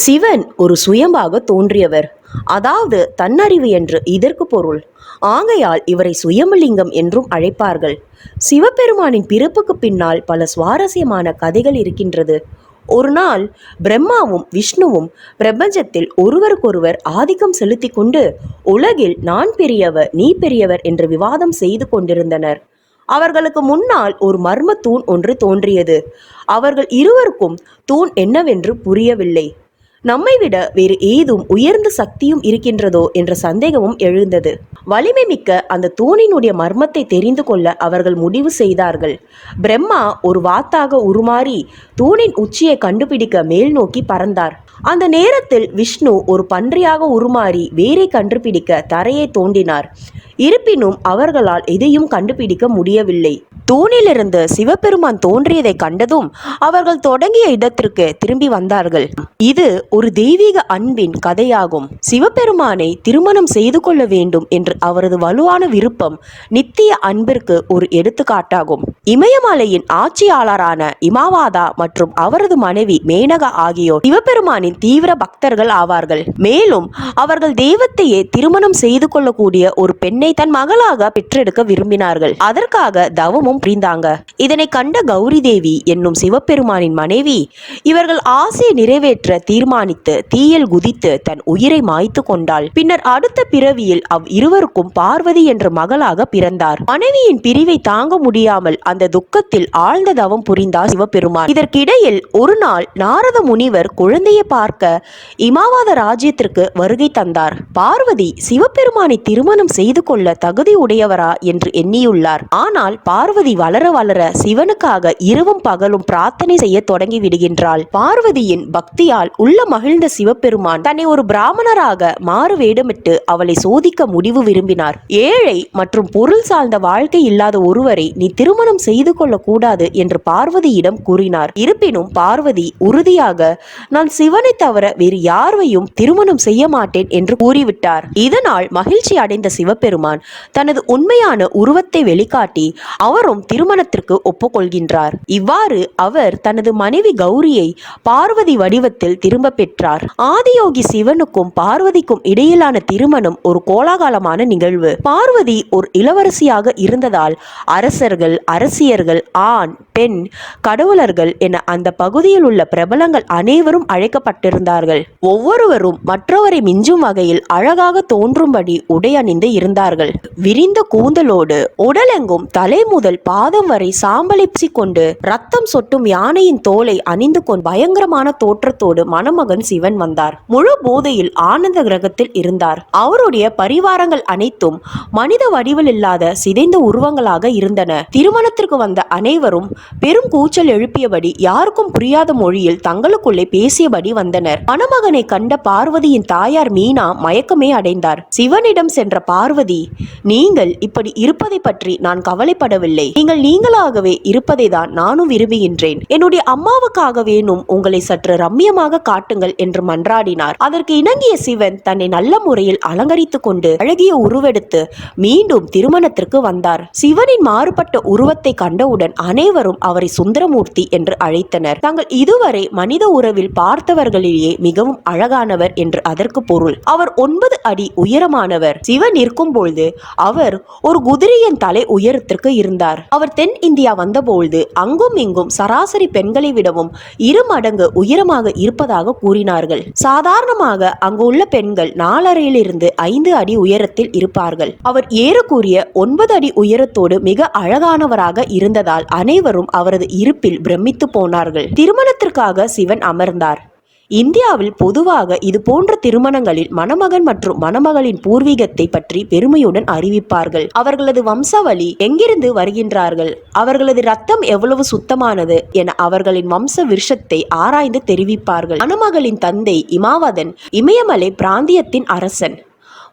சிவன் ஒரு சுயம்பாக தோன்றியவர். அதாவது தன்னறிவு என்று இதற்கு பொருள். ஆகையால் இவரை சுயமலிங்கம் என்றும் அழைப்பார்கள். சிவபெருமானின் பிறப்புக்கு பின்னால் பல சுவாரஸ்யமான கதைகள் இருக்கின்றது. ஒரு நாள் பிரம்மாவும் விஷ்ணுவும் பிரபஞ்சத்தில் ஒருவருக்கொருவர் ஆதிக்கம் செலுத்தி கொண்டு உலகில் நான் பெரியவர் நீ பெரியவர் என்று விவாதம் செய்து கொண்டிருந்தனர். அவர்களுக்கு முன்னால் ஒரு மர்ம தூண் ஒன்று தோன்றியது. அவர்கள் இருவருக்கும் தூண் என்னவென்று புரியவில்லை. நம்மை விட வேறு ஏதும் உயர்ந்த சக்தியும் இருக்கின்றதோ என்ற சந்தேகமும் எழுந்தது. வலிமை மிக்க அந்த தூணினுடைய மர்மத்தை தெரிந்து கொள்ள அவர்கள் முடிவு செய்தார்கள். பிரம்மா ஒரு வாத்தாக உருமாறி தூணின் உச்சியை கண்டுபிடிக்க மேல் நோக்கி பறந்தார். அந்த நேரத்தில் விஷ்ணு ஒரு பன்றியாக உருமாறி வேரை கண்டுபிடிக்க தரையை தோண்டினார். இருப்பினும் அவர்களால் எதையும் கண்டுபிடிக்க முடியவில்லை. தூணிலிருந்து சிவபெருமான் தோன்றியதை கண்டதும் அவர்கள் தொடங்கிய இடத்திற்கு திரும்பி வந்தார்கள். இது ஒரு தெய்வீக அன்பின் கதையாகும். சிவபெருமானை திருமணம் செய்து கொள்ள வேண்டும் என்று அவரது வலுவான விருப்பம் நித்திய அன்பிற்கு ஒரு எடுத்துக்காட்டாகும். இமயமலையின் ஆட்சியாளரான இமாவாதா மற்றும் அவரது மனைவி மேனகா ஆகியோர் சிவபெருமானின் தீவிர பக்தர்கள் ஆவார்கள். மேலும் அவர்கள் தெய்வத்தையே திருமணம் செய்து கொள்ளக்கூடிய ஒரு பெண்ணை தன் மகளாக பெற்றெடுக்க விரும்பினார்கள். அதற்காக தவமும் புரிந்தாங்க. இதனை கண்ட கௌரி தேவி என்னும் சிவபெருமானின் மனைவி இவர்கள் ஆசையை நிறைவேற்ற தீர்மானித்து தீயல் குதித்து தன் உயிரை மாய்த்து கொண்டாள். பின்னர் அடுத்த பிறவியில் அவ் இருவருக்கும் பார்வதி என்ற மகளாக பிறந்தார். மனைவியின் பிரிவை தாங்க முடியாமல் அந்த துக்கத்தில் ஆழ்ந்த தவம் புரிந்தார் சிவபெருமான். இதற்கிடையில் ஒரு நாள் நாரத முனிவர் குழந்தையை பார்க்க இமாவாத ராஜ்யத்திற்கு வருகை தந்தார். பார்வதி சிவபெருமானை திருமணம் செய்து கொள்ள தகுதி உடையவரா? என்று எண்ணியுள்ளார். ஆனால் பார்வதி வளர வளர சிவனுக்காக இரவும் பகலும் பிரார்த்தனை செய்ய தொடங்கி விடுகின்றாள். பார்வதியின் பக்தியால் உள்ள மகிழ்ந்த சிவபெருமான் தன்னை ஒரு பிராமணராக மாறு வேடமிட்டு அவளை சோதிக்க முடிவு விரும்பினார். ஏழை மற்றும் பொருள் சார்ந்த வாழ்க்கை இல்லாத ஒருவரை நீ திருமணம் செய்து கொள்ளக்கூடாது என்று பார்வதியிடம் கூறினார். இருப்பினும் பார்வதி உறுதியாக நான் சிவனை தவிர வேறு யாரையும் திருமணம் செய்ய மாட்டேன் என்று கூறிவிட்டார். இதனால் மகிழ்ச்சி அடைந்த சிவபெருமான் தனது உண்மையான உருவத்தை வெளிக்காட்டி அவரும் திருமணத்திற்கு ஒப்புக்கொள்கின்றார். இவ்வாறு அவர் தனது மனைவி கௌரியை பார்வதி வடிவத்தில் திரும்ப பெற்றார். ஆதியோகி சிவனுக்கும் பார்வதிக்கும் இடையிலான திருமணம் ஒரு கோலாகலமான நிகழ்வு. பார்வதி ஒரு இளவரசியாக இருந்ததால் அரசர்கள் அரச அரசியர்கள் ஆண் பெண் கடவுளர்கள் என அந்த பகுதியில் உள்ள பிரபலங்கள் அனைவரும் அழைக்கப்பட்டிருந்தார்கள். ஒவ்வொருவரும் மற்றவரை மிஞ்சும் வகையில் அழகாக தோன்றும்படி உடை அணிந்து இருந்தார்கள். விரிந்த கூந்தலோடு உடலெங்கும் தலை முதல் பாதம் வரை சாம்பலிப்சி கொண்டு ரத்தம் சொட்டும் யானையின் தோலை அணிந்து கொண்டு பயங்கரமான தோற்றத்தோடு மணமகன் சிவன் வந்தார். முழு போதையில் ஆனந்த கிரகத்தில் இருந்தார். அவருடைய பரிவாரங்கள் அனைத்தும் மனித வடிவில் இல்லாத சிதைந்த உருவங்களாக இருந்தன. திருமணத்திற்கு வந்த அனைவரும் பெரும் கூச்சல் எழுப்பியபடி யாருக்கும் புரியாத மொழியில் தங்களுக்குள்ளே பேசியபடி வந்தனர். மணமகனை கண்ட பார்வதியின் தாயார் மீனா மயக்கமே அடைந்தார். சிவனிடம் சென்ற பார்வதி நீங்கள் இப்படி இருப்பதை பற்றி நான் கவலைப்படவில்லை. நீங்கள் நீங்களாகவே இருப்பதை தான் நானும் விரும்புகின்றேன். என்னுடைய அம்மாவுக்காக வேணும் உங்களை சற்று ரம்மியமாக காட்டுங்கள் என்று மன்றாடினார். அதற்கு இணங்கிய சிவன் தன்னை நல்ல முறையில் அலங்கரித்துக் கொண்டு அழகிய உருவெடுத்து மீண்டும் திருமணத்திற்கு வந்தார். சிவனின் மாறுபட்ட உருவத்தை முகத்தை கண்டவுடன் அனைவரும் அவரை சுந்தரமூர்த்தி என்று அழைத்தனர். தாங்கள் இதுவரை மனித உறவில் பார்த்தவர்களிலேயே மிகவும் அழகானவர் என்று அதற்கு பொருள். அவர் ஒன்பது அடி உயரமானவர். சிவன் நிற்கும் பொழுது அவர் ஒரு குதிரையின் தலை உயரத்திற்கு இருந்தார். அவர் தென் இந்தியா வந்தபொழுது அங்கும் இங்கும் சராசரி பெண்களை விடவும் இரு மடங்கு உயரமாக இருப்பதாக கூறினார்கள். சாதாரணமாக அங்கு உள்ள பெண்கள் நாலரையிலிருந்து ஐந்து அடி உயரத்தில் இருப்பார்கள். அவர் ஏறக்கூறிய ஒன்பது அடி உயரத்தோடு மிக அழகானவராக இருந்ததால் அனைவரும் அவரது இருப்பில் பிரமித்து போனார்கள். திருமணத்திற்காக சிவன் அமர்ந்தார். இந்தியாவில் பொதுவாக இது போன்ற திருமணங்களில் மணமகன் மற்றும் மணமகளின் பூர்வீகத்தை பற்றி பெருமையுடன் அறிவிப்பார்கள். அவர்களது வம்சவழி எங்கிருந்து வருகின்றார்கள்? அவர்களது ரத்தம் எவ்வளவு சுத்தமானது என அவர்களின் வம்ச விருஷத்தை ஆராய்ந்து தெரிவிப்பார்கள். மணமகளின் தந்தை இமாவதன் இமயமலை பிராந்தியத்தின் அரசன்.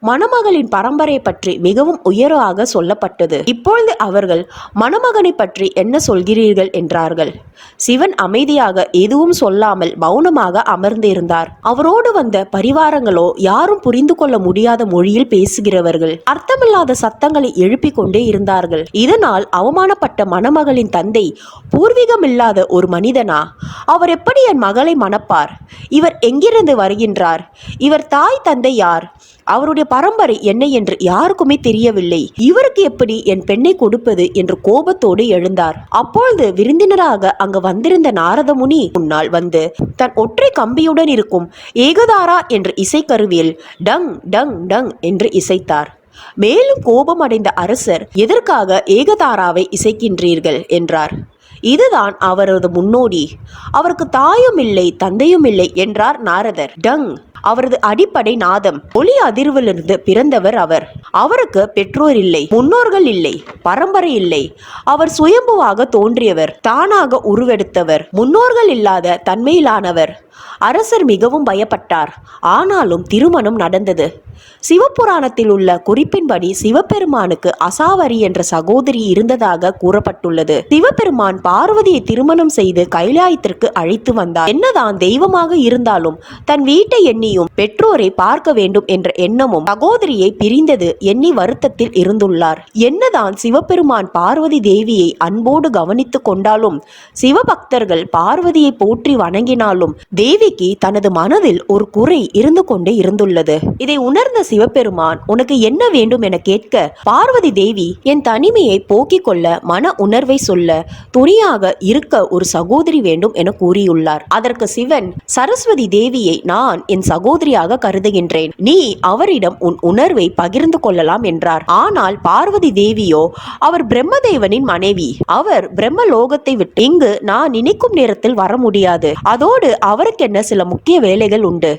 மணமகளின் பரம்பரை பற்றி மிகவும் உயர்வாக சொல்லப்பட்டது. இப்பொழுது அவர்கள் மணமகனை பற்றி என்ன சொல்கிறீர்கள் என்றார்கள். சிவன் அமைதியாக எதுவும் சொல்லாமல் மௌனமாக அமர்ந்திருந்தார். அவரோடு வந்த பரிவாரங்களோ யாரும் புரிந்து கொள்ள முடியாத மொழியில் பேசுகிறவர்கள் அர்த்தமில்லாத சத்தங்களை எழுப்பிக் கொண்டே இருந்தார்கள். இதனால் அவமானப்பட்ட மணமகளின் தந்தை பூர்வீகமில்லாத ஒரு மனிதனா? அவர் எப்படி என் மகளை மணப்பார்? இவர் எங்கிருந்து வருகின்றார்? இவர் தாய் தந்தை யார்? அவருடைய பரம்பரை என்ன என்று யாருக்குமே தெரியவில்லை. இவருக்கு எப்படி என் பெண்ணை கொடுப்பது என்று கோபத்தோடு எழுந்தார். அப்பொழுது விருந்தினராக அங்கு வந்திருந்த நாரத முனி முன்னால் வந்து தன் ஒற்றை கம்பியுடன் இருக்கும் ஏகதாரா? என்ற இசைக்கருவியில் டங் டங் டங் என்று இசைத்தார். மேலும் கோபம் அடைந்த அரசர் எதற்காக ஏகதாராவை இசைக்கின்றீர்கள்? என்றார். இதுதான் அவரது முன்னோடி. அவருக்கு தாயும் இல்லை தந்தையும் இல்லை என்றார் நாரதர். டங் அவரது அடிப்படை நாதம் ஒளி அதிர்விலிருந்து பிறந்தவர் அவர். அவருக்கு பெற்றோர் இல்லை முன்னோர்கள் இல்லை பரம்பரை இல்லை. அவர் சுயம்புவாக தோன்றியவர் தானாக உருவெடுத்தவர் முன்னோர்கள் இல்லாத தன்மையிலானவர். அரசர் மிகவும் பயப்பட்டார். ஆனாலும் திருமணம் நடந்தது. சிவபுராணத்தில் உள்ள குறிப்பின்படி சிவபெருமானுக்கு அசாவரி என்ற சகோதரி இருந்ததாக கூறப்பட்டுள்ளது. சிவபெருமான் பார்வதியை திருமணம் செய்து கைலாயத்திற்கு அழைத்து வந்தார். என்னதான் தெய்வமாக இருந்தாலும் தன் வீட்டை எண்ணியும் பெற்றோரை பார்க்க வேண்டும் என்ற எண்ணமும் சகோதரியை பிரிந்தது எண்ணி வருத்தத்தில் இருந்துள்ளார். என்னதான் சிவபெருமான் பார்வதி தேவியை அன்போடு கவனித்துக் கொண்டாலும் சிவபக்தர்கள் பார்வதியை போற்றி வணங்கினாலும் தேவிக்கு தனது மனதில் ஒரு குறை இருந்து கொண்டே இருந்துள்ளது. இதை உணர்ந்த சிவபெருமான் உனக்கு என்ன வேண்டும் என கேட்க பார்வதி தேவி என் தனிமையை போக்கிக் கொள்ள மன உணர்வை சொல்ல துணியாக இருக்க ஒரு சகோதரி வேண்டும் என கூறியுள்ளார். அதற்கு சிவன் சரஸ்வதி தேவியை நான் என் சகோதரியாக கருதுகின்றேன். நீ அவரிடம் உன் உணர்வை பகிர்ந்து கொள்ளலாம் என்றார். ஆனால் பார்வதி தேவியோ அவர் பிரம்மதேவனின் மனைவி. அவர் பிரம்ம லோகத்தை விட்டு இங்கு நான் நினைக்கும் நேரத்தில் வர முடியாது. அதோடு அவருக்கென்ன சில முக்கிய வேலைகள் உண்டு.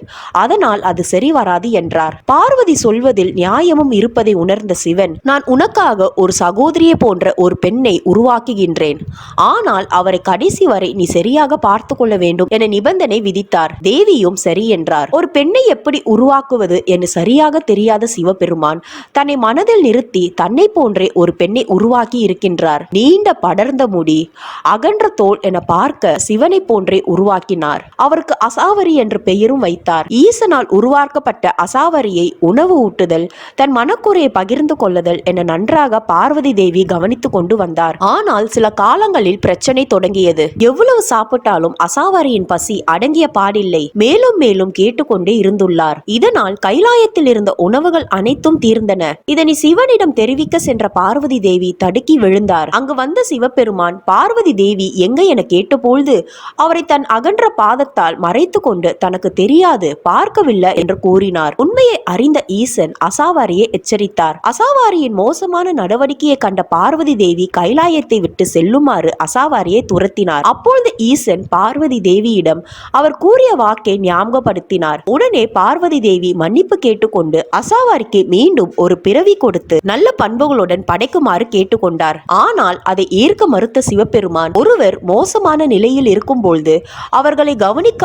அதனால் அது சரி வராது என்றார். பார்வதி சொல்வதில் நியாயமும் இருப்பதை உணர்ந்த சிவன் நான் உனக்காக ஒரு சகோதரியை போன்ற ஒரு பெண்ணை உருவாக்குகின்றேன். ஆனால் அவரை கடைசி வரை நீ சரியாக பார்த்து கொள்ள வேண்டும் என நிபந்தனை விதித்தார். தேவியும் சரி என்றார். ஒரு பெண்ணை எப்படி உருவாக்குவது என சரியாக தெரியாத சிவபெருமான் தன்னை மனதில் நிறுத்தி தன்னை போன்றே ஒரு பெண்ணை உருவாக்கி இருக்கின்றார். நீண்ட படர்ந்த முடி அகன்ற தோல் என பார்க்க சிவனை போன்றே உருவாக்கினார். அவர் அவருக்கு அசாவரி என்ற பெயரும் வைத்தார். ஈசனால் உருவாக்கப்பட்ட அசாவரியை உணவு ஊட்டுதல் தன் மனக்குறையை பகிர்ந்து கொள்ளுதல் என நன்றாக பார்வதி தேவி கவனித்துக் கொண்டு வந்தார். ஆனால் சில காலங்களில் பிரச்சனை தொடங்கியது. எவ்வளவு சாப்பிட்டாலும் அசாவரியின் பசி அடங்கிய பாடில்லை. மேலும் மேலும் கேட்டுக்கொண்டே இருந்துள்ளார். இதனால் கைலாயத்தில் இருந்த உணவுகள் அனைத்தும் தீர்ந்தன. இதனை சிவனிடம் தெரிவிக்க சென்ற பார்வதி தேவி தடுக்கி விழுந்தார். அங்கு வந்த சிவபெருமான் பார்வதி தேவி எங்க? என கேட்டபொழுது அவரை தன் அகன்ற பாதத்தால் மறைத்து கொண்டு தனக்கு தெரியாது பார்க்கவில்லை என்று கூறினார். உண்மையை அறிந்த ஈசன் அசாவாரியை எச்சரித்தார். அசாவாரியின் மோசமான நடவடிக்கையை கண்ட பார்வதி தேவி கைலாயத்தை விட்டு செல்லுமாறு அசாவாரியை துரத்தினார். அப்பொழுது ஈசன் பார்வதி தேவியிடம் அவர் கூறிய வாக்கை ஞாபகப்படுத்தினார். உடனே பார்வதி தேவி மன்னிப்பு கேட்டுக்கொண்டு அசாவாரிக்கு மீண்டும் ஒரு பிறவி கொடுத்து நல்ல பண்புகளுடன் படைக்குமாறு கேட்டுக்கொண்டார். ஆனால் அதை ஏற்க மறுத்த சிவபெருமான் ஒருவர் மோசமான நிலையில் இருக்கும்பொழுது அவர்களை கவனிக்காமல்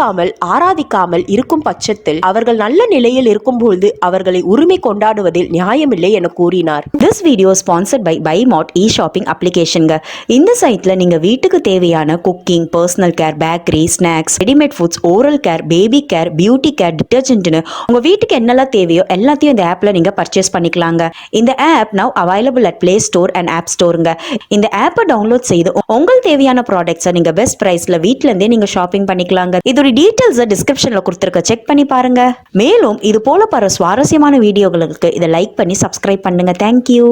ஆராதிக்காமல் இருக்கும் பட்சத்தில் அவர்கள் நல்ல நிலையில் இருக்கும்பொழுது அவர்களை உரிமை கொண்டாடுவதில் நியாயமில்லை என கூறினார். This video sponsored by by mart e shopping அப்ளிகேஷன்க இந்த சைட்டில் நீங்கள் வீட்டுக்கு தேவையான cooking personal care bakery snacks readymade foods oral care baby care beauty care டிட்டர்ஜென்ட்னு உங்கள் வீட்டுக்கு என்னெல்லாம் தேவையோ எல்லாத்தையும் இந்த ஆப்பில் நீங்கள் பர்ச்சேஸ் பண்ணிக்கலாங்க. இந்த app now available at play store and app ஸ்டோருங்க இந்த ஆப்பை டவுன்லோட் செய்து உங்கள் தேவையான ப்ராடக்ட்ஸை நீங்கள் பெஸ்ட் ப்ரைஸில் வீட்டிலேருந்தே நீங்கள் ஷாப்பிங் பண்ணிக்கலாங்க. இதோட டீட்டெயில்ஸை டிஸ்கிரிப்ஷனில் கொடுத்துருக்க. செக் பண்ணி பாருங்க. மேலும் இது போல பல சுவாரஸ்யமான வீடியோகளுக்கு இதை லைக் பண்ணி சப்ஸ்கிரைப் பண்ணுங்க. தேங்க்யூ